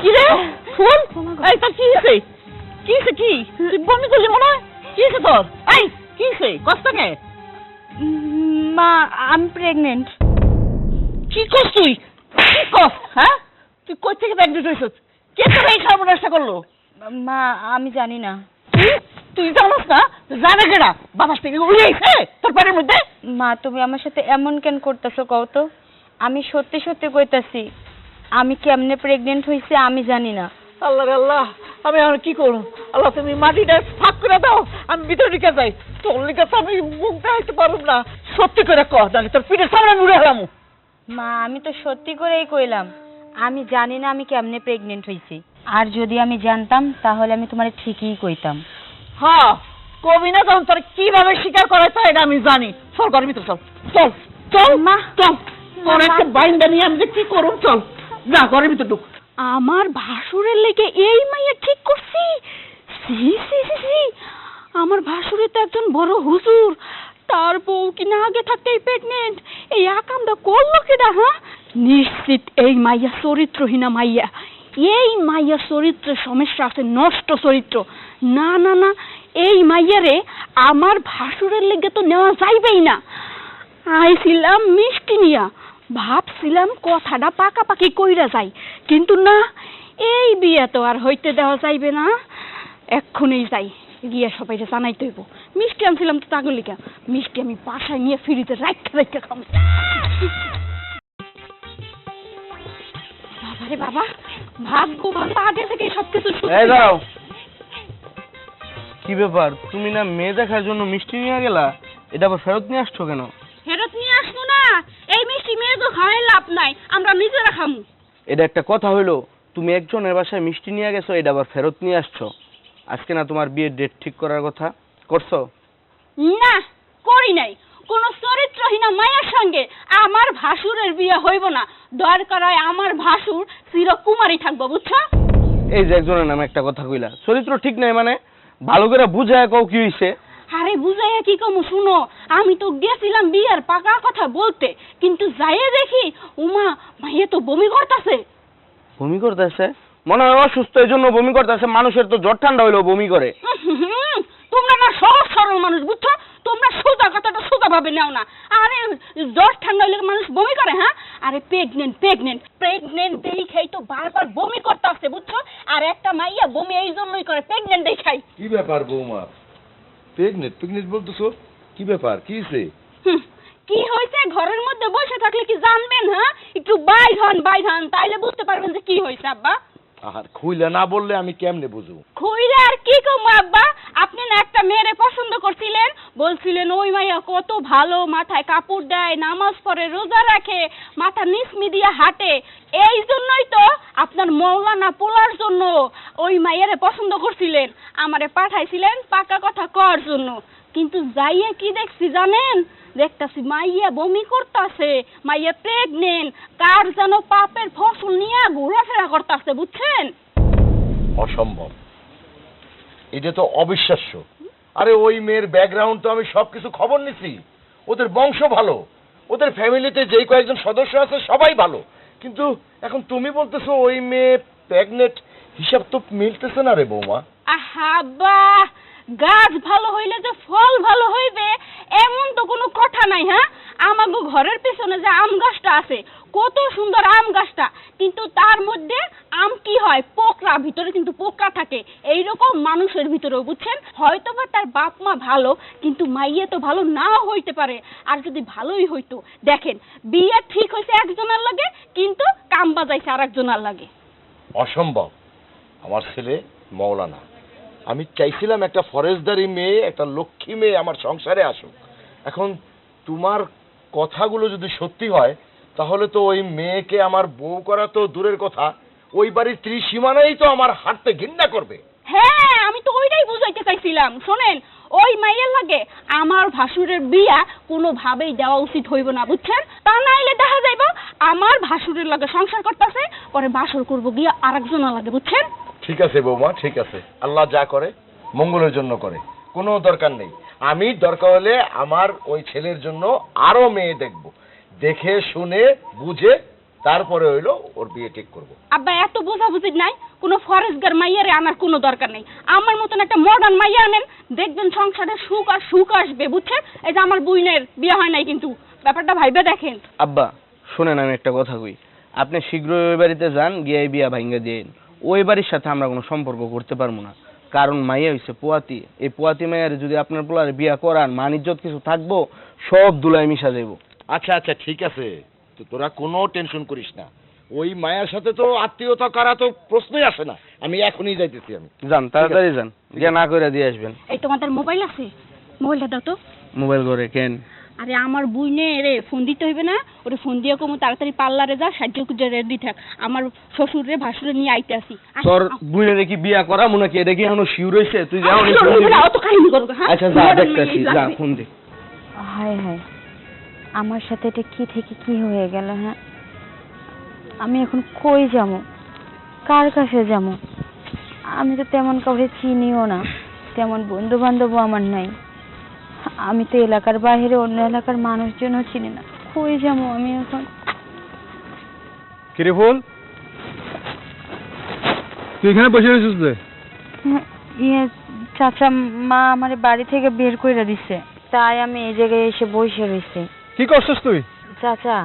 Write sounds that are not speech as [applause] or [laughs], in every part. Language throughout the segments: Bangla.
কি রে ফুল এই তোর কি হয়েছে? কি হয়েছে কি? তুই বমি করলি মনে হয়? কি হয়েছে তোর? এই কি হয়েছে? কষ্ট কে মা আমি প্রেগনেন্ট কি করছ তুই? কি হ্যাঁ? তুই কই থেকে প্রেগনেন্ট হয়েছিস কে তোর এই সর্বনাশটা করল? মা আমি জানি না। তুই জানোস না? জানে কেনা বাতাস থেকে উড়ে তোর পেটের মধ্যে? মা তুমি আমার সাথে এমন কেন করতেছো কও তো। আমি সত্যি সত্যি কইতাছি আমি কেমনে প্রেগনেন্ট হইছে আমি জানি না। আল্লাহ রে আল্লাহ আমি আর কি করব? আল্লাহ তুমি মাটিটা ফাঁক করে দাও আমি ভিতরে ঢুকে যাই। তোর তো আমি মুখ দেখাইতে পারব না। সত্যি করে কহ তাহলে তোর পিঠের সামনে নুড়ে হলাম মা আমি তো সত্যি করেই কইলাম আমি জানি না আমি কেমনে প্রেগনেন্ট হইছি। আর যদি আমি জানতাম তাহলে আমি তোমার ঠিকই কইতাম। হ্যাঁ কবি না তখন তোর কীভাবে স্বীকার হয় এটা আমি জানি। চল ঘরের ভিতর চল চল চল মা। চল। মা। একটা বাইন্দা নিয়ে আমি যে কি করুম, চল। না ঘরের ভিতর ঢুক। আমার ভাসুরের লেগে এই মাইয়া ঠিক করছি? সি সি সি সি আমার ভাসুরে তো একজন বড় হুজুর। তার বউ কি না আগে থাকতেই প্রেগনেন্ট এই আকামটা করল কেডা হ্যাঁ? নিশ্চিত এই মাইয়া চরিত্রহীনা মাইয়া। এই মাইয়া চরিত্রের সমস্যা আছে, নষ্ট চরিত্র। না না না, এই মাইয়ারে আমার ভাসুরের লেগে তো নেওয়া যাইবেই না। আইছিলাম মিষ্টি নিয়া। ভাবছিলাম কথাটা পাকাপাকি কইরা যাই। কিন্তু না, এই বিয়ে তো আর হইতে দেওয়া যাইবে না। এক্ষুনি যাই, গিয়া সবাইকে জানাইতে হইব মিষ্টি আনছিলাম তো তাগুলিকা। মিষ্টি আমি বাসায় নিয়ে ফ্রিতে রাখতে রাখতে বাবারে বাবা, ভাগ্য ভালো, আগে থেকে সবকিছু এই দাও কি ব্যাপার? তুমি না মেয়ে দেখার জন্য মিষ্টি নিয়ে গেলা? এটা আবার ফেরত নিয়ে আসছো কেন? ফেরত নিয়ে আসব না? এই মিষ্টি মেয়ে তো খাওয়াই লাভ নাই আমরা নিজেরা খামু। এটা একটা কথা হইল তুমি একজনের বাসায় মিষ্টি নিয়ে গেছো এটা আবার ফেরত নিয়ে আসছো। আজকে না তোমার বিয়ের ডেট ঠিক করার কথা? করছ? না করি নাই। কোন চরিত্রহীনা মায়ের সঙ্গে আমার ভাসুরের বিয়ে হইব না। দরকার হয় আমার ভাসুর চিরকুমারী থাকব বুঝছ? এই যে একজনের নামে একটা কথা কইলা চরিত্র ঠিক নাই মানে ভালো করে বুঝায় কও কি হইছে? আরে বুঝাইয়া কি কমু শুনো আমি তো গেছিলাম বিয়ের পাকা কথা বলতে কিন্তু যাইয়ে দেখি উমা মাইয়ে তো বমি করতেছে। বমি করতেছে? মনে হয় অসুস্থ এই জন্য বমি করতেছে মানুষের তো জ্বর ঠান্ডা হইলেও বমি করে। তোমরা না সহজ সরল মানুষ বুঝছ? তোমরা সোজা কথাটা সোজা ভাবে নাও না। আরে জ্বর ঠান্ডা হইলে মানুষ বমি করে হ্যাঁ? আরে প্রেগনেন্ট প্রেগনেন্ট প্রেগনেন্ট দেখেই তো বারবার বমি করতে আসছে বুঝছ? আর একটা মাইয়া বমি এই জন্যই করে প্রেগনেন্ট দেখাই কি ব্যাপার বৌমা? প্রেগনেন্ট প্রেগনেন্ট বলতেছো? কি ব্যাপার? কি হয়েছে কি হয়েছে ঘরের মধ্যে বসে থাকলে কি জানবেন হ্যাঁ? একটু বাইর হন বাইর হন তাইলে বুঝতে পারবেন যে কি হয়েছে আব্বা। আর খুইলা না বললে আমি কেমনে বুঝব? খুইরে আর কি কম আব্বা? আপনি না একটা মেয়েরে পছন্দ করছিলেন? বলছিলেন ওই মাইয়া কত ভালো মাথায় কাপড় দেয় নামাজ পড়ে রোজা রাখে মাথা নিসমি দিয়ে হাঁটে। এই জন্যই তো আপনার মৌলানা পোলার জন্য ওই মাইয়ারে পছন্দ করছিলেন। আমারে পাঠাইছিলেন পাকা কথা কর জন্য। কিন্তু যাইয়ে কি দেখছি জানেন? দেখতাছি মাইয়া বমি করতাছে, মাইয়া প্রেগনেন্ট কার যেন পাপের ফসল নিয়ে ঘোরাফেরা করতাছে, বুঝছেন? অসম্ভব। এটা তো অবিশ্বাস্য। আরে ওই মেয়ের ব্যাকগ্রাউন্ড তো আমি সবকিছু খবর নিছি। ওদের বংশ ভালো। ওদের ফ্যামিলিতে যেই কয়েকজন সদস্য আছে, সবাই ভালো। কিন্তু এখন তুমি বলতেছো ওই মেয়ে প্রেগনেন্ট হিসাব তো মিলতেছে না রে বৌমা। আহাবা গাছ ভালো হইলে যে ফল ভালো হইবে, এমন তো কোনো কথা নাই হ্যাঁ? ঘরের পেছনে যে আম গাছটা আছে, কত সুন্দর আম গাছটা। কিন্তু তার মধ্যে আম কি হয়? পোকরা ভিতরে কিন্তু পোকা থাকে। এইরকম মানুষের ভিতরেও, বুঝছেন? তার বাপ মা ভালো, কিন্তু মাইয়ে তো ভালো নাও হইতে পারে। আর যদি ভালোই হইতো, দেখেন, বিয়ে ঠিক হয়েছে একজনের লাগে, কিন্তু কাম বাজাইছে আর একজনের লাগে। অসম্ভব। আমার ছেলে মৌলানা। আমি চাইছিলাম একটা ফরেস্টদারি মেয়ে, একটা লক্ষ্মী মেয়ে আমার সংসারে আসুক। এখন তোমার কথাগুলো যদি সত্যি হয়, তাহলে তো ওই মেয়েকে আমার বউ করা তো দূরের কথা। ওই বাড়ির ত্রিসীমানাই তো আমার হাঁটতে ঘৃণা করবে। হ্যাঁ আমি তো ওইটাই বুঝাইতে চাইছিলাম। শোনেন, ওই মাইয়ের লাগে আমার ভাসুরের বিয়া কোনোভাবেই দেওয়া উচিত হইব না, বুঝছেন? তা নাইলে দেখা যাইব, আমার ভাসুরের লাগে সংসার করতেছে, পরে বাসর করব গিয়া আরেকজনের লাগে, বুঝছেন? ঠিক আছে বৌমা ঠিক আছে। আল্লাহ যা করে মঙ্গলের জন্য করে। কোনো দরকার নেই। আমি দরকার হলে আমার ওই ছেলের জন্য আরও মেয়ে দেখব। দেখে শুনে বুঝে তারপরে হইল ওর বিয়ে ঠিক করব। আব্বা এত বোঝাবুঝি নাই। কোনো ফরেস্টগার মাইয়ারে আনার কোনো দরকার নেই। আমার মতন একটা মডার্ন মাইয়া আনেন দেখবেন সংসারে সুখ আর সুখ আসবে বুঝছেন? এই যে আমার বুইনের বিয়ে হয় নাই কিন্তু। ব্যাপারটা ভাইবে দেখেন। আব্বা শুনেন আমি একটা কথা কই। আপনি শীঘ্রই ওই বাড়িতে যান গিয়ে এই বিয়া ভাঙ্গা দিয়েন ওই বাড়ির সাথে আমরা কোনো সম্পর্ক করতে পারব না। কারণ মাইয়া হইছে পোয়াতি। এই পোয়াতি মাইয়ার যদি আপনার পোলার বিয়া করান মান ইজ্জত কিছু থাকব সব দুলাই মিশা যাইবো। আচ্ছা আচ্ছা ঠিক আছে। তো তোরা কোনো টেনশন করিস না। ওই মায়ের সাথে তো আত্মীয়তা করা তো প্রশ্নই আসে না। আমি এখনই যাইতেছি আমি। যান তাড়াতাড়ি যান। গিয়ে না করে দিয়ে আসবেন। এই তোমাদের মোবাইল আছে? মোবাইলটা দাও তো। মোবাইল করে কেন? আরে আমার বুইনে রে ফোন দিতে হইবে না ওরে ফোন দিয়ে কমু তাড়াতাড়ি পার্লারে যা সাহায্য করে রেডি থাক। আমার শ্বশুর রে ভাসুরে নিয়ে আইতে আসি। তোর আস- বুঝে দেখি বিয়া করা মনে কি এটা কি এখনও শিউর হইছে? তুই যাও শোনো, শোনো, অত কাহিনী করো হ্যাঁ? আচ্ছা যা দেখতেছি যা ফোন দে। হায় হায় আমার সাথে এটা কি থেকে কি হয়ে গেল হ্যাঁ? আমি এখন কই যাব? কার কাছে যাব? আমি তো তেমন কাউকে চিনিও না। তেমন বন্ধু বান্ধবও আমার নাই। আমি তো এলাকার বাইরে অন্য এলাকার মানুষজনও চিনি না। কই যাব আমি এখন? কিরে ফুল? তুই এখানে বসে রয়েছিস যে? ইয়ে চাচা মা আমার বাড়ি থেকে বের করে দিছে। তাই আমি এই জায়গায় এসে বসে রয়েছি কি করছিস তুই? চাচা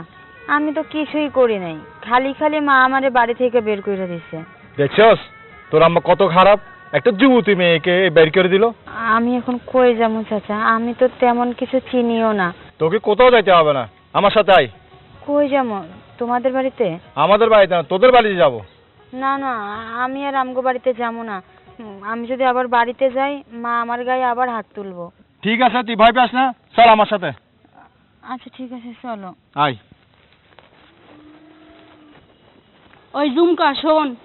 আমি তো কিছুই করি নাই। খালি খালি মা আমারে বাড়ি থেকে বের করে দিছে। দেখছস? তোর আম্মা কত খারাপ। একটা যুবতী মেয়েকে বের করে দিল। আমি এখন কই যাব চাচা? আমি তো তেমন কিছু চিনিও না। তোকে কোথাও যাইতে হবে না। আমার সাথে আয়। কই যাব? তোমাদের বাড়িতে? আমাদের বাড়িতে না তোদের বাড়িতে যাব। না না আমি আর আমগো বাড়িতে যাব না। আমি যদি আবার বাড়িতে যাই মা আমার গায়ে আবার হাত তুলবো। ঠিক আছে তুই ভয় পাস না। চল আমার সাথে। আচ্ছা ঠিক আছে চলো। আয়। ওই জুমকা শোন।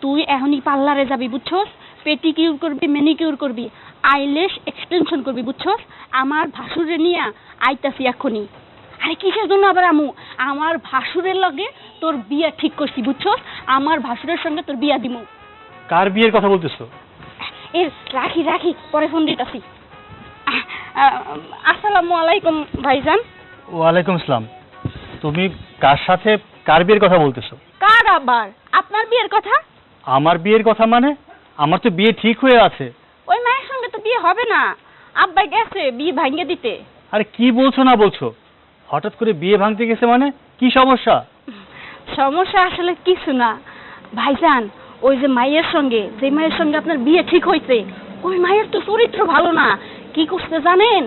তুই এখনই পার্লারে যাবি বুঝছস? পেটিকিউর করবি ম্যানিকিউর করবি। আইলেশ এক্সটেনশন করবি বুঝছস? আমার ভাসুরে নিয়ে আইতাছি এখনই আরে কিসের জন্য আবার আমু? আমার ভাসুরের লগে তোর বিয়া ঠিক করছি বুঝছস? আমার ভাসুরের সঙ্গে তোর বিয়া দিমু। কার বিয়ের কথা বলতেছো? এ রাখি রাখি পরে ফোন দিতাছি। আসসালামু আলাইকুম ভাইজান। ওয়ালাইকুম আসসালাম। তুমি কার সাথে কার বিয়ের কথা বলতেছো? কার আবার? আপনার বিয়ের কথা? আমার বিয়ের কথা মানে? আমার তো বিয়ে ঠিক হয়ে আছে। ওই সঙ্গে তো বিয়ে হবে না। আব্বাই গেছে বিয়ে ভাঙিয়ে দিতে। আরে কি বলছো না বলছো? হঠাৎ করে বিয়ে ভাঙতে গেছে মানে? কি সমস্যা? সমস্যা আসলে কিছু না। ভাইজান ওই যে মায়ের সঙ্গে যে মায়ের সঙ্গে আপনার বিয়ে ঠিক হয়েছে ওই মায়ের তো চরিত্র ভালো না। কি করছে জানেন?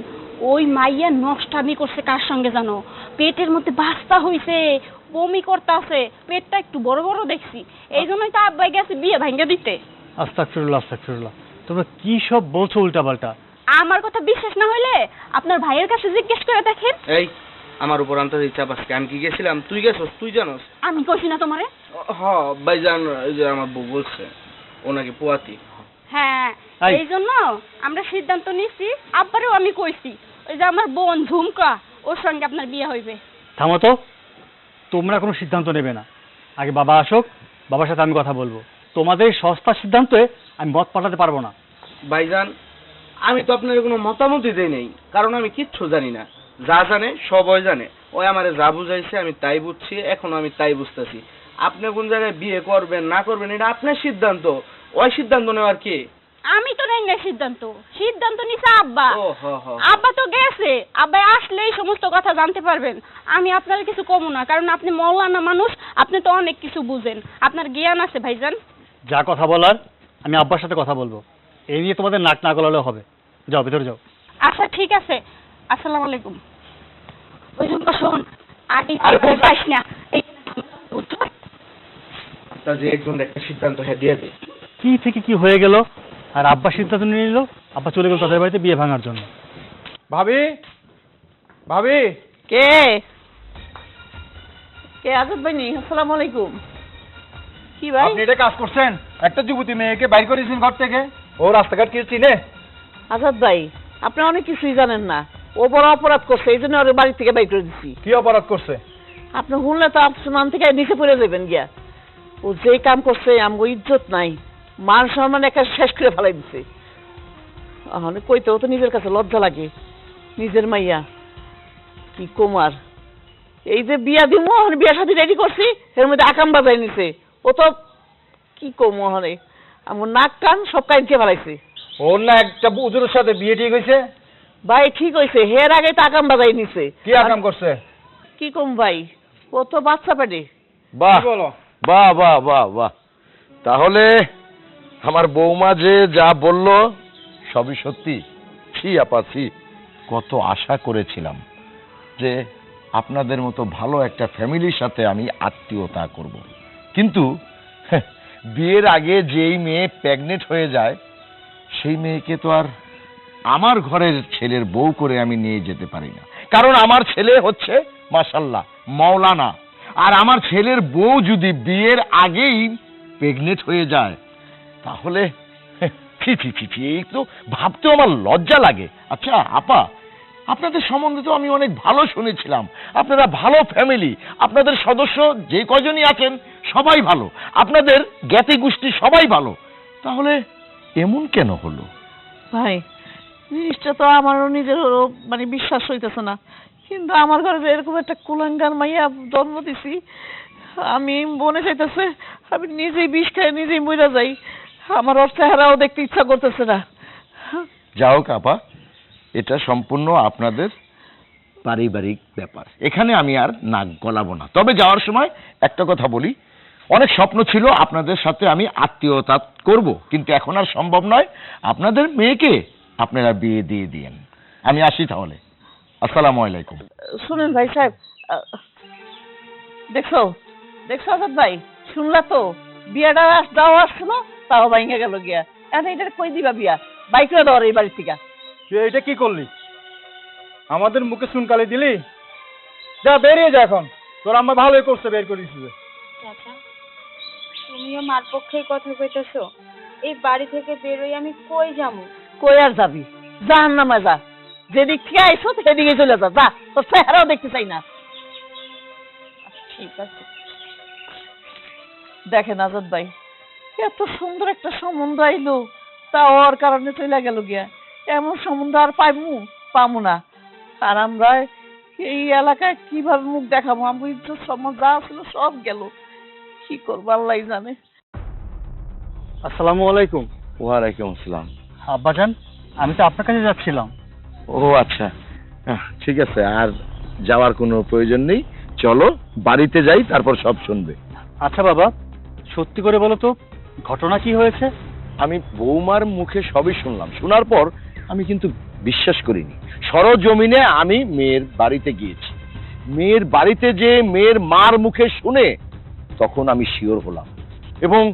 ওই মাইয়া নষ্টামি করছে কার সঙ্গে জানো? পেটের মধ্যে বাস্তা হইছে বমি করতেছে পেটটা একটু বড় বড় দেখছি। এই জন্যই তো আব্বাই গেছে বিয়ে ভাঙ্গা দিতে। আস্তাকফিরুল্লাহ আস্তাকফিরুল্লাহ তোমরা কি সব বলছো উল্টাপাল্টা? আমার কথা বিশ্বাস না হইলে আপনার ভাইয়ের কাছে জিজ্ঞেস করে দেখেন। এই আমার উপর আন্তরিক চাপ আজকে আমি কি গেছিলাম? তুই গেছস তুই জানোস? আমি কইছি না তোমারে। হ ভাইজান এই যে আমার বউ বলছে ওনাকে পোয়াতি। হ্যাঁ এই। জন্য আমরা সিদ্ধান্ত নিছি আব্বারেও আমি কইছি ওই যে আমার বোন ঝুমকা ওর সঙ্গে আপনার বিয়ে হইবে। থামো তো তোমরা কোনো সিদ্ধান্ত নেবে না। আগে বাবা আসুক বাবার সাথে আমি কথা বলব। তোমাদের সস্তা সিদ্ধান্তে আমি মত পাঠাতে পারব না। ভাইজান আমি তো আপনার কোনো মতামতই দেই নাই কারণ আমি কিচ্ছু জানি না। যা জানে সবাই জানে। ওই আমারে যা বুঝাইছে আমি তাই বুঝছি এখন আমি তাই বুঝতেছি। আপনি কোন জায়গায় বিয়ে করবেন না করবেন এটা আপনার সিদ্ধান্ত। ওই সিদ্ধান্ত নেওয়ার কি? আমি তো নেই না সিদ্ধান্ত। সিদ্ধান্ত নিছে আব্বা। ও হ হ। আব্বা তো গেছে। আব্বা আসলে এই সমস্ত কথা জানতে পারবেন। আমি আপনার কিছু কমু না কারণ আপনি মৌলানা মানুষ আপনি তো অনেক কিছু বুঝেন। আপনার জ্ঞান আছে ভাইজান। যা কথা বলার আমি আব্বার সাথে কথা বলব। এই নিয়ে তোমাদের নাক না গলালেও হবে। যাও ভেতরে যাও। আচ্ছা ঠিক আছে। আসসালামু আলাইকুম। ওই জন্য শোন আগে পাইস না। এই তা যে একজন একটা সিদ্ধান্ত হ্যাঁ দিয়ে দে। কি থেকে কি হয়ে গেল? আর আব্বা সিদ্ধান্ত নিয়ে নিল? আব্বা চলে গেল তাদের বাড়িতে বিয়ে ভাঙার জন্য। ভাবি? ভাবি? কে? কে? আজাদ ভাইনি আসসালামু আলাইকুম। কি ভাই? আপনি এটা কাজ করছেন? একটা যুবতী মেয়েকে বাইর করেছেন ঘর থেকে? ও রাস্তাঘাট কি চিনে? আজাদ ভাই আপনি অনেক কিছুই জানেন না। ও বড় অপরাধ করছে এই জন্য ওর বাড়ি থেকে বাইর করে দিছি। কি অপরাধ করছে? আপনি শুনলে তো আপনার থেকে নিচে পড়ে যাবেন গিয়া। ও যে কাম করছে আমগো ইজ্জত নাই। মান সম্মান একা শেষ করে ফেলাই দিছে। আহলে কইতেও তো নিজের কাছে লজ্জা লাগে। নিজের মাইয়া কি কুমার এই যে বিয়া দিব আমি বিয়া সাথে রেডি করছি এর মধ্যে আকাম বাজাই নিছে। ও তো কি কম হরে আমার নাক কান সব কাইনকে ফেলাইছে ওর না একটা উজুরের সাথে বিয়ে ঠিক হয়েছে? ভাই ঠিক হয়েছে। হের আগে তো আকাম বাজাই নিছে। কি আকাম করছে? কি কম ভাই? ও তো বাচ্চা পেটে। বাহ। কি বলো? বাহ বাহ বাহ বাহ। তাহলে আমার বৌমা যে যা বলল সবই সত্যি? ছি আপা ছি। কত আশা করেছিলাম যে আপনাদের মতো ভালো একটা ফ্যামিলির সাথে আমি আত্মীয়তা করব। কিন্তু হ্যাঁ, বিয়ের আগে যেই মেয়ে প্রেগনেন্ট হয়ে যায়, সেই মেয়েকে তো আর আমার ঘরের ছেলের বউ করে আমি নিয়ে যেতে পারি না। কারণ আমার ছেলে হচ্ছে মাসাল্লাহ মাওলানা। আর আমার ছেলের বউ যদি বিয়ের আগেই প্রেগনেন্ট হয়ে যায়, তাহলে ফি ফি ফি ফি, এই তো ভাবতেও আমার লজ্জা লাগে। আচ্ছা আপা আপনাদের সম্বন্ধে তো আমি অনেক ভালো শুনেছিলাম। আপনারা ভালো ফ্যামিলি আপনাদের সদস্য যে কজনই আছেন সবাই ভালো। আপনাদের জ্ঞাতি গোষ্ঠী সবাই ভালো। তাহলে এমন কেন হলো? ভাই জিনিসটা তো আমারও নিজেরও মানে বিশ্বাস হইতেছে না। কিন্তু আমার ঘরে এরকম একটা কুলাঙ্গার মাইয়া জন্ম দিছি আমি মনে চাইতেছে আমি নিজেই বিষ খাই নিজেই মরে যাই। আমার ওর চেহারাও দেখতে ইচ্ছা করতেছে না। যা হোক আপা এটা সম্পূর্ণ আপনাদের পারিবারিক ব্যাপার। এখানে আমি আর নাক গলাবো না। তবে যাওয়ার সময় একটা কথা বলি, অনেক স্বপ্ন ছিল আপনাদের সাথে আমি আত্মীয়তা করব, কিন্তু এখন আর সম্ভব নয়। আপনাদের মেয়েকে আপনারা বিয়ে দিয়ে দিয়েন। আমি আসি তাহলে। আসসালামু আলাইকুম। শুনেন ভাই সাহেব দেখছ? দেখছ আজাদ ভাই? শুনলা তো? বিয়াটা দাও আসছিল তাও ভাঙে গেল গিয়া। এখন এটা কই দিবা বিয়া? বাইক করে দেওয়ার এই বাড়ির থেকে। তুই এটা কি করলি? আমাদের মুখে শুনকালে দিলি? যা বেরিয়ে যা এখন। তোর আম্মা ভালোই করছে বের করিস চাচা তুমিও মার পক্ষেই কথা কইতেছো। এই বাড়ি থেকে বেরোই আমি কই যাব? কই আর যাবি? জাহান নামে যা। যেদিক থেকে আইসো সেদিকে চলে যা। যা তোর চেহারাও দেখতে চাই না। ঠিক আছে। দেখেন আজাদ ভাই এত সুন্দর একটা সম্বন্ধ আইলো। তা ওর কারণে চলে গেল গিয়া। এমন সম্বন্ধ আর পাইমু? পামু না। আর আমরা এই এলাকায় কীভাবে মুখ দেখাবো? আমি ইজ্জত সম্মান যা ছিল সব গেল। কি করব আল্লাহ জানে। আসসালামু আলাইকুম। ওয়ালাইকুম আসসালাম। আব্বাজান আমি তো আপনার কাছে যাচ্ছিলাম। ও আচ্ছা। আহ, ঠিক আছে আর যাওয়ার কোনো প্রয়োজন নেই। চলো বাড়িতে যাই তারপর সব শুনবে। আচ্ছা বাবা সত্যি করে বলো তো ঘটনা কি হয়েছে? আমি বৌমার মুখে সবই শুনলাম। শোনার পর আমি কিন্তু বিশ্বাস করিনি। সরজমিনে আমি মেয়ের বাড়িতে গিয়েছি। মেয়ের বাড়িতে যে মেয়ের মার মুখে শুনে তখন আমি শিওর হলাম। এবং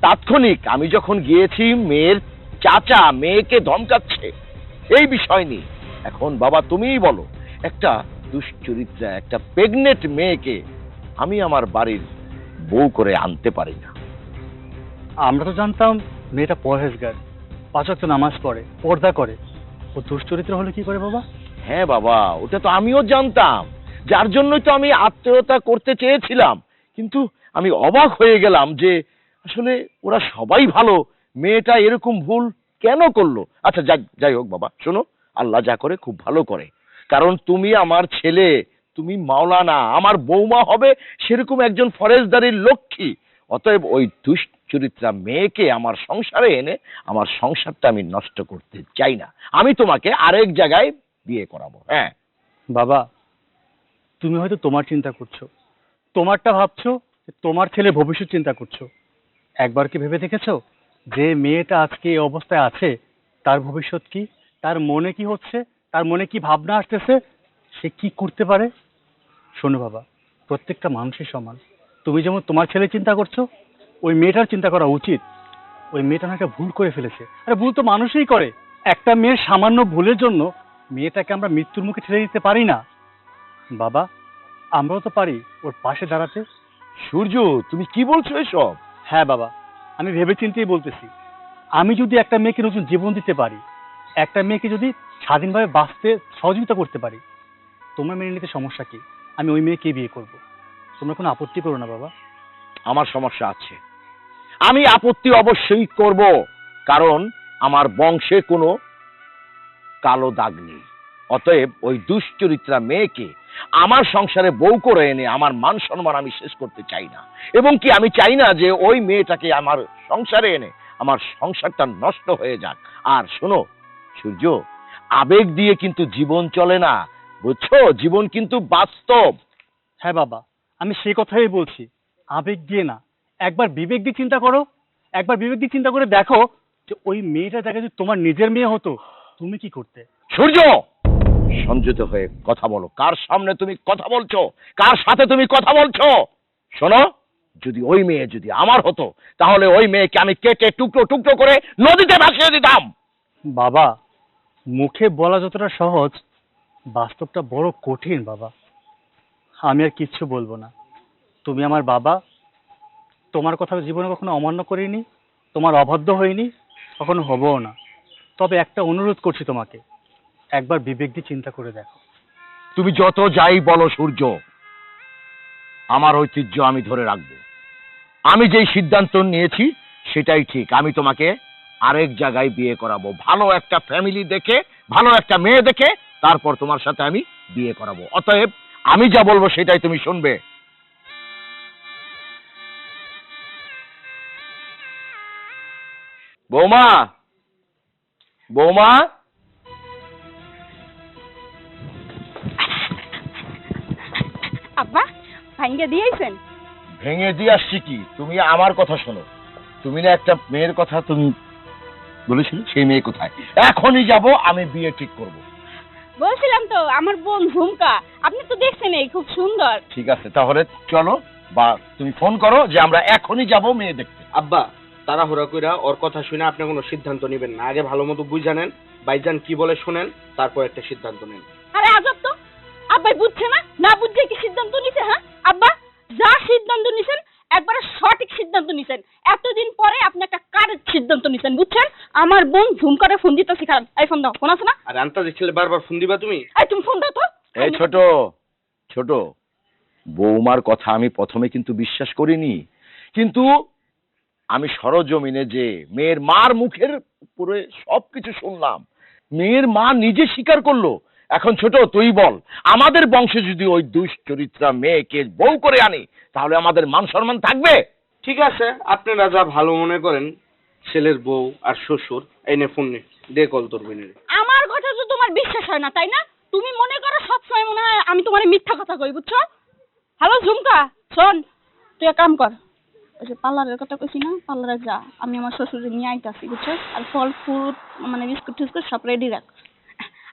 তাৎক্ষণিক আমি যখন গিয়েছি, মেয়ের চাচা মেয়েকে ধমকাচ্ছে, এই বিষয় নিয়ে। এখন বাবা, তুমিই বলো, একটা দুশ্চরিত্রা একটা প্রেগনেন্ট মেয়েকে আমি আমার বাড়ির বউ করে আনতে পারি না। আমরা তো জানতাম মেয়েটা পরহেজগার। পাঁচ ওয়াক্ত নামাজ পড়ে, পর্দা করে। ও দুশ্চরিত্র হলে কি করে বাবা? হ্যাঁ বাবা, ওটা তো আমিও জানতাম। যার জন্যই তো আমি আত্মীয়তা করতে চেয়েছিলাম। কিন্তু আমি অবাক হয়ে গেলাম যে আসলে ওরা সবাই ভালো, মেয়েটা এরকম ভুল কেন করল? আচ্ছা যাই যাই হোক বাবা, শোনো, আল্লাহ যা করে খুব ভালো করে। কারণ তুমি আমার ছেলে, তুমি মাওলানা, আমার বৌমা হবে সেরকম একজন ফরেজদারির লক্ষ্মী। অতএব ওই দুশ্চরিত্রা মেয়েকে আমার সংসারে এনে আমার সংসারটা আমি নষ্ট করতে চাই না। আমি তোমাকে আরেক জায়গায় বিয়ে করাবো। হ্যাঁ। বাবা, তুমি হয়তো তোমার চিন্তা করছ। তোমারটা ভাবছ তোমার ছেলে ভবিষ্যৎ চিন্তা করছ। একবার কি ভেবে দেখেছ যে মেয়েটা আজকে এই অবস্থায় আছে? তার ভবিষ্যৎ কি? তার মনে কি হচ্ছে? তার মনে কি ভাবনা আসতেছে? সে কি করতে পারে? শোনো বাবা, প্রত্যেকটা মানুষই সমান। তুমি যেমন তোমার ছেলে চিন্তা করছ ওই মেয়েটার চিন্তা করা উচিত। ওই মেয়েটা না একটা ভুল করে ফেলেছে। আরে ভুল তো মানুষই করে। একটা মেয়ের সামান্য ভুলের জন্য মেয়েটাকে আমরা মৃত্যুর মুখে ঠেলে দিতে পারি না। বাবা আমরাও তো পারি ওর পাশে দাঁড়াতে। সূর্য তুমি কি বলছো এসব? হ্যাঁ বাবা আমি ভেবে চিন্তেই বলতেছি। আমি যদি একটা মেয়েকে নতুন জীবন দিতে পারি একটা মেয়েকে যদি স্বাধীনভাবে বাঁচতে সহযোগিতা করতে পারি তোমার মেনে নিতে সমস্যা কি? আমি ওই মেয়েকে বিয়ে করব। তোমরা কোনো আপত্তি করো না বাবা। আমার সমস্যা আছে। আমি আপত্তি অবশ্যই করব কারণ আমার বংশে কোনো কালো দাগ নেই। অতএব ওই দুশ্চরিত্রা মেয়েকে আমার সংসারে বউ করে এনে আমার মান সম্মান আমি শেষ করতে চাই না। এবং কি আমি চাই না যে ওই মেয়েটাকে আমার সংসারে এনে আমার সংসারটা নষ্ট হয়ে যাক? আর শোনো সূর্য আবেগ দিয়ে কিন্তু জীবন চলে না। বুঝছ? জীবন কিন্তু বাস্তব। হ্যাঁ বাবা। আমি সে কথাই বলছি। আবেগ দিয়ে না। একবার বিবেক দিয়ে চিন্তা করো একবার বিবেক দিয়ে চিন্তা করে দেখো যে ওই মেয়েটা দেখা যদি তোমার নিজের মেয়ে হতো। তুমি কি করতে? সূর্য! সংযত হয়ে কথা বলো। কার সামনে তুমি কথা বলছো? কার সাথে তুমি কথা বলছো? শোনো যদি ওই মেয়ে যদি আমার হতো তাহলে ওই মেয়েকে আমি কেটে টুকরো টুকরো করে নদীতে ভাসিয়ে দিতাম। বাবা মুখে বলা যতটা সহজ বাস্তবটা বড় কঠিন বাবা। আমি আর কিচ্ছু বলব না। তুমি আমার বাবা। তোমার কথা জীবনে কখনো অমান্য করিনি। তোমার অবাধ্য হইনি, কখনো হবও না। তবে একটা অনুরোধ করছি তোমাকে, একবার বিবেক দিয়ে চিন্তা করে দেখো। তুমি যত যাই বলো, সূর্য, আমার ঐতিহ্য আমি ধরে রাখব। আমি যেই সিদ্ধান্ত নিয়েছি, সেটাই ঠিক। আমি তোমাকে আরেক জায়গায় বিয়ে করাবো। ভালো একটা ফ্যামিলি দেখে, ভালো একটা মেয়ে দেখে, তারপর তোমার সাথে আমি বিয়ে করাবো। অতএব আমি যা বলব সেটাই তুমি শুনবে। বৌমা বৌমা। আব্বা ভাঙ্গে দিয়েছেন ভেঙে দিয়ে আসছি কি? তুমি আমার কথা শোনো। তুমি না একটা মেয়ের কথা তুমি বলেছিলে সেই মেয়ে কোথায়? এখনই যাব আমি বিয়ে ঠিক করব। বলছিলাম তো আমার বোন ঝুমকা আপনি তো দেখছেন এই খুব সুন্দর। ঠিক আছে তাহলে চলো বা তুমি ফোন করো যে আমরা এখনই যাব মেয়ে দেখতে। আব্বা তাড়াহুড়া কইরা ওর কথা শুনে আপনি কোনো সিদ্ধান্ত নেবেন না। আগে ভালো মতো বুঝে নেন বাইজান কি বলে শুনেন তারপর একটা সিদ্ধান্ত নেন। আরে আজব তো! আব্বাই বুঝছে না? না বুঝছে কি সিদ্ধান্ত নিছে হ্যাঁ? আব্বা যা সিদ্ধান্ত নিছেন একবারে সঠিক সিদ্ধান্ত নিছেন। এতদিন পরে আপনি একটা কারের সিদ্ধান্ত নিছেন বুঝছেন? আমার বোন ঝুমকারে ফোন দিতে শিখান এই ফোন দাও ফোন আছে না? আর আন্তাজি ছেলে বারবার ফোন দিবা তুমি? এই তুমি ফোন দাও তো। এই ছোট ছোট। বৌমার কথা আমি প্রথমে কিন্তু বিশ্বাস করিনি। কিন্তু আমি সরজমিনে যে মেয়ের মার মুখের উপরে সবকিছু শুনলাম মেয়ের মা নিজে স্বীকার করল এখন ছোট তুই বল আমাদের বংশে যদি ওই দুশ্চরিত্রা মেয়েকে বউ করে আনি তাহলে আমাদের মান সম্মান থাকবে? ঠিক আছে আপনারা যা ভালো মনে করেন ছেলের বউ আর শ্বশুর এনে ফোন নে দে কল তোর বোনের। আমার কথা তো তোমার বিশ্বাস হয় না তাই না? তুমি মনে করো সবসময় মনে হয় আমি তোমার মিথ্যা কথা কই বুঝছ? হ্যালো ঝুমকা শোন তুই এক কাম কর। ওই যে পার্লারের কথা কইছি না পার্লারে যা আমি আমার শ্বশুরে নিয়ে আইতাছি বুঝছ? আর ফল ফ্রুট মানে বিস্কুট টিস্কুট সব রেডি রাখ।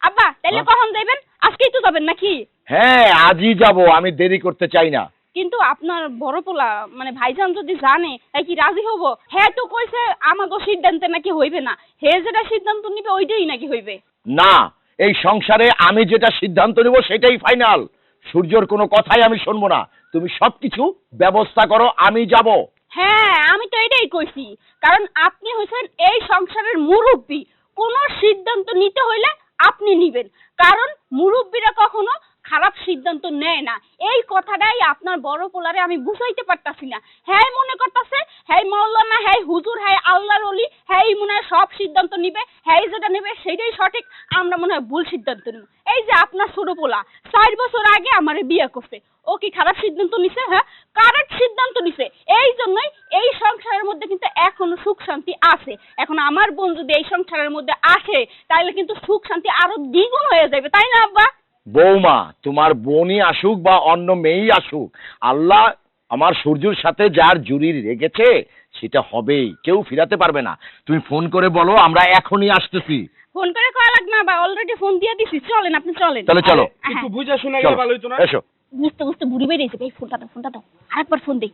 আব্বা তাইলে হ্যাঁ। কখন যাইবেন? আজকেই তো যাবেন নাকি? হ্যাঁ আজই যাব আমি দেরি করতে চাই না। কিন্তু আপনার বড় পোলা মানে ভাইজান যদি জানে এই কি রাজি হব? হ্যাঁ তো কইছে আমাকে সিদ্ধান্তে নাকি হইবে না। হে যেটা সিদ্ধান্ত নিবে ওইটাই নাকি হইবে। না এই সংসারে আমি যেটা সিদ্ধান্ত নেব সেটাই ফাইনাল। সূর্যর কোনো কথাই আমি শুনব না। তুমি সবকিছু ব্যবস্থা করো আমি যাব। হ্যাঁ আমি তো এটাই কইছি। কারণ আপনি হয়েছেন এই সংসারের মুরব্বী। কোনো সিদ্ধান্ত নিতে হইলে আপনি নিবেন। কারণ মুরব্বীরা কখনো খারাপ সিদ্ধান্ত নেয় না। এই কথাটাই আপনার বড় পোলারে আমি বুঝাইতে পারতাছি না। হ্যাঁ মনে করতেছে হ্যাঁ মাওলানা হ্যাঁ হুজুর হ্যাঁ আল্লাহর অলি হ্যাঁ মনে হয় সব সিদ্ধান্ত নিবে হ্যাঁ যেটা নেবে সেটাই সঠিক, আমরা মনে হয় ভুল সিদ্ধান্ত নিব। এই যে আপনার ছোট পোলা, চার বছর আগে আমারে বিয়ে করছে। ও কি খারাপ সিদ্ধান্ত নিছে হ্যাঁ? কারেক্ট সিদ্ধান্ত নিছে। এই জন্যই এই সংসারের মধ্যে কিন্তু এখনও সুখ শান্তি আছে। এখন আমার বোন যদি এই সংসারের মধ্যে আসে তাহলে কিন্তু সুখ শান্তি আরও দ্বিগুণ হয়ে যাবে তাই না আব্বা? বৌমা তোমার বোনই আসুক বা অন্য মেয়েই আসুক আল্লাহ আমার সূর্যর সাথে যার জুরি রেখেছে সেটা হবেই। কেউ ফিরাতে পারবে না। তুমি ফোন করে বলো আমরা এখনই আসতেছি। ফোন করে কয়া লাগবে না বা অলরেডি ফোন দিয়ে দিছি। চলেন আপনি চলেন। তাহলে চলো। একটু বুঝে শুনে গেলে ভালো হইতো না? এসো। বুঝতে বুঝতে বুড়ি বেরিয়েছে এই ফোনটা দাও ফোনটা দাও। আরেকবার ফোন দেই।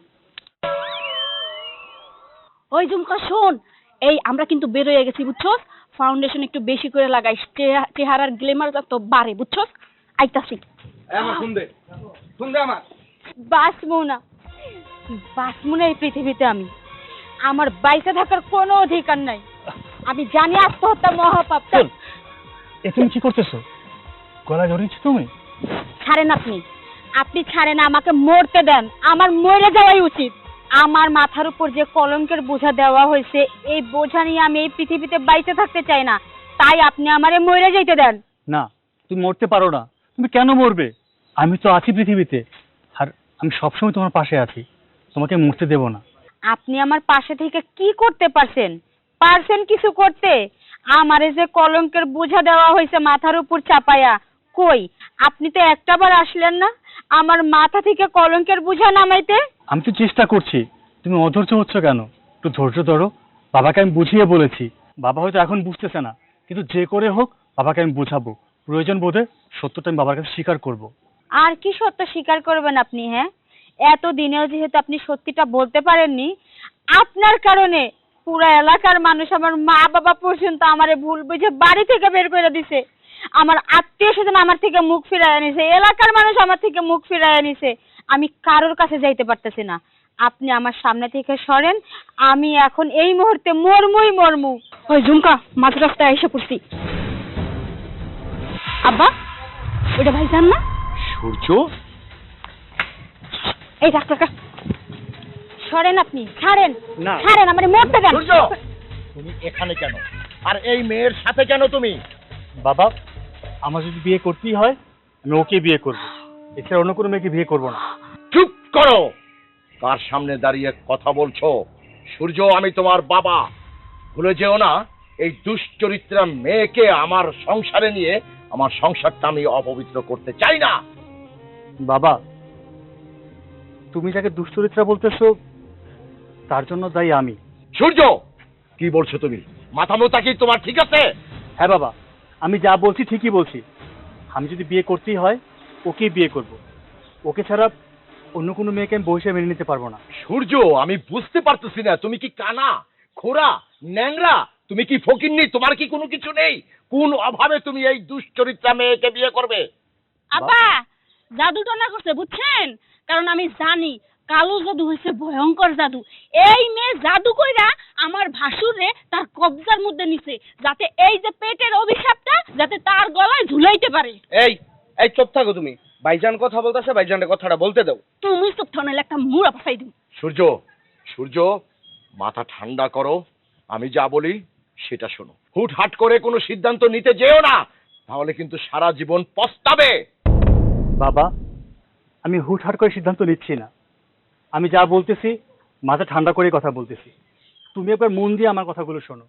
ওই ঝুমকা শোন। এই আমরা কিন্তু বের হয়ে গেছি বুঝছস? ফাউন্ডেশন একটু বেশি করে লাগাইস চেহা- চেহারার গ্লেমার তো বাড়ে বুঝছস? আইতাছি আমার ফোন দে। ফোন দে আমার। বাঁচবো না। বাঁচবো না এই পৃথিবীতে আমি। আমার বাইসে থাকার কোনো অধিকার নাই। আমি জানি আত্মহত্যা মহাপাপ। এ তুমি কি করতেছো? গলা জড়িয়েছো তুমি? ছাড়েন আপনি। আপনি ছাড়েন আমাকে মরতে দেন। আমার মরে যাওয়াই উচিত। আমার মাথার উপর যে কলঙ্কের বোঝা দেওয়া হয়েছে এই বোঝা নিয়ে আমি এই পৃথিবীতে বাইতে থাকতে চাই না। তাই আপনি আমারে মরে যাইতে দেন। না তুমি মরতে পারো না। তুমি কেন মরবে? আমি তো আছি পৃথিবীতে। আর আমি সবসময় তোমার পাশে আছি। তোমাকে মরতে দেব না। আপনি আমার পাশে থেকে কি করতে পারছেন? পারছেন কিছু করতে? আমারে যে কলঙ্কের বোঝা দেওয়া হয়েছে মাথার উপর চাপায়া কই? আপনি তো একটাবার আসলেন না আমার মাথা থেকে কলঙ্কের বোঝা নামাইতে? আমি তো চেষ্টা করছি। তুমি অধৈর্য হচ্ছ কেন? একটু ধৈর্য ধরো। বাবাকে আমি বুঝিয়ে বলেছি। বাবা হয়তো এখন বুঝতেছে না। কিন্তু যে করে হোক বাবাকে আমি বুঝাবো। প্রয়োজন বোধে সত্যটা আমি বাবার কাছে স্বীকার করব। আর কি সত্য স্বীকার করবেন আপনি হ্যাঁ? এত দিনেও যেহেতু আপনি সত্যিটা বলতে পারেননি আপনার কারণে পুরো এলাকার মানুষ আমার মা বাবা পর্যন্ত আমারে ভুল বুঝে বাড়ি থেকে বের করে দিছে। আমার আত্মীয় স্বজন আমার থেকে মুখ ফিরায় নিছে এলাকার মানুষ আমার থেকে মুখ ফিরায় নিছে। আমি কারোর কাছে যাইতে পারতেছি না। আপনি আমার সামনে থেকে সরেন আমি এখন এই মুহূর্তে মরমুই মরমু। ওই ঝুমকা মাঝ রাস্তায় এসে পড়ছি। আব্বা ওইটা ভাইজান না। সূর্য? এই ডাক্তার সরেন আপনি ছাড়েন না। ছাড়েন আমার মরতে দেন। সূর্য! তুমি এখানে কেন? আর এই মেয়ের সাথে কেন তুমি? বাবা আমার যদি বিয়ে করতেই হয় আমি ওকে বিয়ে করব। এছাড়া অন্য কোনো মেয়েকে বিয়ে করব না। চুপ করো! কার সামনে দাঁড়িয়ে কথা বলছো? সূর্য আমি তোমার বাবা। ভুলে যেও না এই দুশ্চরিত্রা মেয়েকে আমার সংসারে নিয়ে আমার সংসারটা আমি অপবিত্র করতে চাই না। বাবা তুমি যাকে দুশ্চরিত্রা বলতেছো তার জন্য দায়ী আমি। সূর্য! কি বলছো তুমি? মাথা মোতা কি তোমার ঠিক আছে? হ্যাঁ বাবা আমি যা বলছি ঠিকই বলছি। আমি যদি বিয়ে করতেই হয় ওকেই বিয়ে করব। ওকে ছাড়া অন্য কোনো মেয়েকে আমি বসে মেনে নিতে পারব না। সূর্য আমি বুঝতে পারতেছি না তুমি কি কানা খোরা ন্যাংরা? তুমি কি ফকিন্নি? তোমার কি কোনো কিছু নেই? কোন অভাবে তুমি এই দুশ্চরিত্রা মেয়েকে বিয়ে করবে? আব্বা জাদু টনা করছে বুঝছেন? কারণ আমি জানি কালো জাদু হয়েছে ভয়ঙ্কর জাদু। এই মেয়ে জাদু কইরা আমার ভাসুরে তার কবজার মধ্যে নিছে যাতে এই যে পেটের অভিশাপটা যাতে তার গলায় ঝুলাইতে পারে। এই এই চুপ থাকো তুমি। ভাইজান কথা বলতেছে ভাইজানের কথাটা বলতে দাও। তুমি চুপ থাকলে একটা মুড়া পাঠাই দিন সূর্য সূর্য মাথা ঠান্ডা করো। আমি যা বলি সেটা শোনো। হুটহাট করে কোনো সিদ্ধান্ত নিতে যেও না তাহলে কিন্তু সারা জীবন পস্তাবে। বাবা আমি হুটহাট করে সিদ্ধান্ত নিচ্ছি না। আমি যা বলতেছি মাথা ঠান্ডা করে কথা বলতেছি। তুমি একবার মন দিয়ে আমার কথাগুলো শোনো।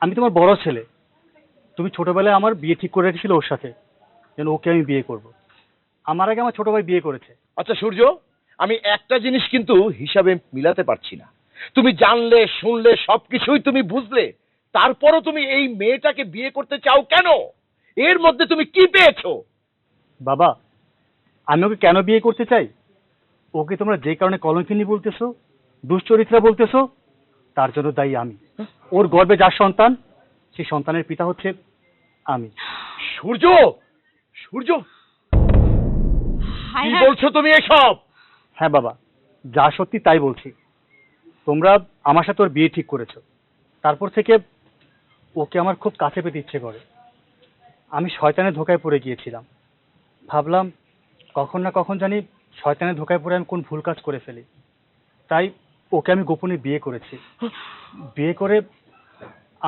আমি তোমার বড় ছেলে। তুমি ছোটবেলায় আমার বিয়ে ঠিক করে রেখেছিল ওর সাথে। যেন ওকে আমি বিয়ে করব। আমার আগে আমার ছোট ভাই বিয়ে করেছে। আচ্ছা সূর্য আমি একটা জিনিস কিন্তু হিসাবে মিলাতে পারছি না। তুমি জানলে শুনলে সবকিছুই তুমি বুঝলে। তারপরও তুমি এই মেয়েটাকে বিয়ে করতে চাও কেন? এর মধ্যে তুমি কি পেয়েছ? বাবা আমি ওকে কেন বিয়ে করতে চাই? ওকে তোমরা যে কারণে কলঙ্কিনী বলতেছো দুশ্চরিত্রা বলতেছো তার জন্য দায়ী আমি। ওর গর্বে যার সন্তান সেই সন্তানের পিতা হচ্ছে আমি। সূর্য! সূর্য! হায় কি বলছো তুমি এসব? হ্যাঁ বাবা যা সত্যি তাই বলছি। তোমরা আমার সাথে ওর বিয়ে ঠিক করেছ। তারপর থেকে ওকে আমার খুব কাছে পেতে ইচ্ছে করে। আমি শয়তানের ধোকায় পড়ে গিয়েছিলাম। ভাবলাম, কখন না কখন জানি শয়তানের ধোকায় পড়ে আমি কোন ভুল কাজ করে ফেলি। তাই ওকে আমি গোপনে বিয়ে করেছি। বিয়ে করে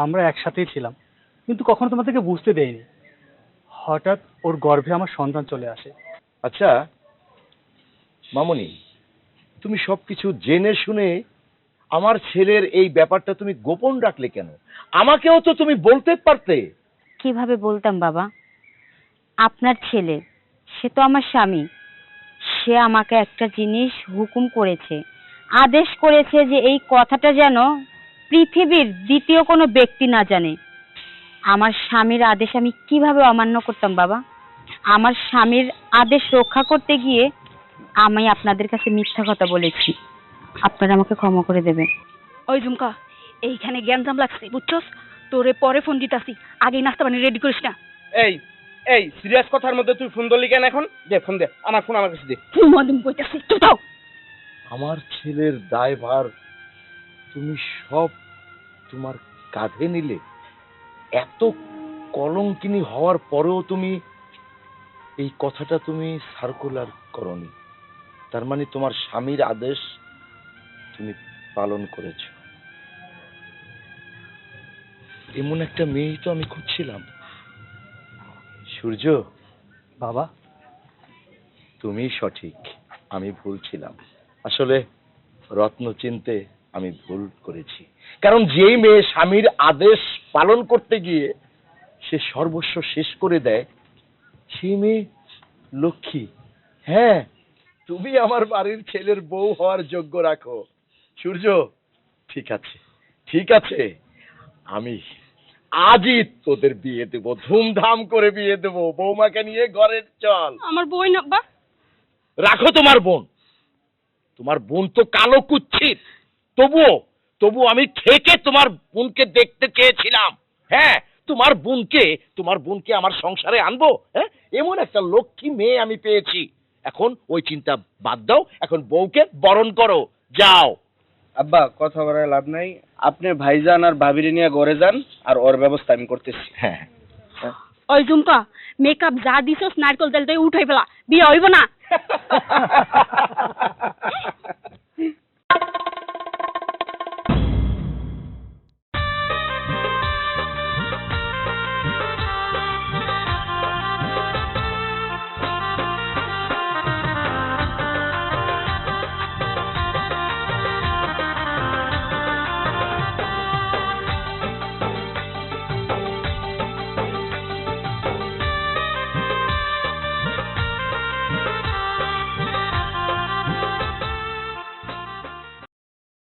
আমরা একসাথেই ছিলাম। কিন্তু কখনো তোমাদেরকে বুঝতে দেয়নি হঠাৎ ওর গর্ভে আমার সন্তান চলে আসে। আচ্ছা মামনি, তুমি সবকিছু জেনে শুনে আমার ছেলের এই ব্যাপারটা তুমি গোপন রাখলে কেন? আমাকেও তো তুমি বলতে পারতে। কীভাবে বলতাম বাবা? আপনার ছেলে, সে তো আমার স্বামী। সে আমাকে একটা জিনিস হুকুম করেছে। আদেশ করেছে যে এই কথাটা যেন পৃথিবীর দ্বিতীয় কোনো ব্যক্তি না জানে। আমার স্বামীর আদেশ আমি কীভাবে অমান্য করতাম বাবা? আমার স্বামীর আদেশ রক্ষা করতে গিয়ে আমি আপনাদের কাছে মিথ্যা কথা বলেছি। আপনারা আমাকে ক্ষমা করে দেবেন। ওই ঝুমকা এইখানে জ্ঞানজাম লাগছে বুঝছস? তোরে পরে ফোন দিতাছি। আগেই নাস্তা পানি রেডি করিস না। এই এই সিরিয়াস কথার মধ্যে তুই ফোন ধরলি কেন এখন? দে ফোন দে আমার ফোন আমার কাছে দে। ফুমাদুম কইতাছি চুপ থাও আমার ছেলের দায়ভার তুমি সব তোমার কাঁধে নিলে। এত কলঙ্কিনী হওয়ার পরেও তুমি এই কথাটা তুমি সার্কুলার করনি। তার মানে তোমার স্বামীর আদেশ তুমি পালন করেছ। এমন একটা মেয়েই তো আমি খুঁজছিলাম। সূর্য? বাবা? তুমি সঠিক আমি ভুল ছিলাম। আসলে রত্ন চিনতে আমি ভুল করেছি। কারণ যেই মেয়ে স্বামীর আদেশ পালন করতে গিয়ে সে সর্বস্ব শেষ করে দেয় সেই মেয়ে লক্ষ্মী। হ্যাঁ তুমি আমার বাড়ির ছেলের বউ হওয়ার যোগ্য রাখো। সূর্য ঠিক আছে ঠিক আছে আমি আজই তোদের বিয়ে দেবো ধুমধাম করে বিয়ে দেবো বৌমাকে নিয়ে ঘরের চল। আমার বই না বা। রাখো তোমার বোন। তোমার বোন তো কালো কুচ্ছিত। তবুও তবু আমি থেকে তোমার বোনকে দেখতে চেয়েছিলাম। হ্যাঁ তোমার বোনকে তোমার বোনকে আমার সংসারে আনব হ্যাঁ? এমন একটা লক্ষ্মী মেয়ে আমি পেয়েছি। এখন ওই চিন্তা বাদ দাও এখন বউকে বরণ করো যাও। আব্বা কথা বলার লাভ নাই। আপনি ভাইজান আর ভাবিরে নিয়ে ঘরে যান আর ওর ব্যবস্থা আমি করতেছি। হ্যাঁ। ওই ঝুমকা মেকআপ যা দিছস নারকেল তেল তুই উঠাই ফেলা। বিয়ে হইব না। [laughs]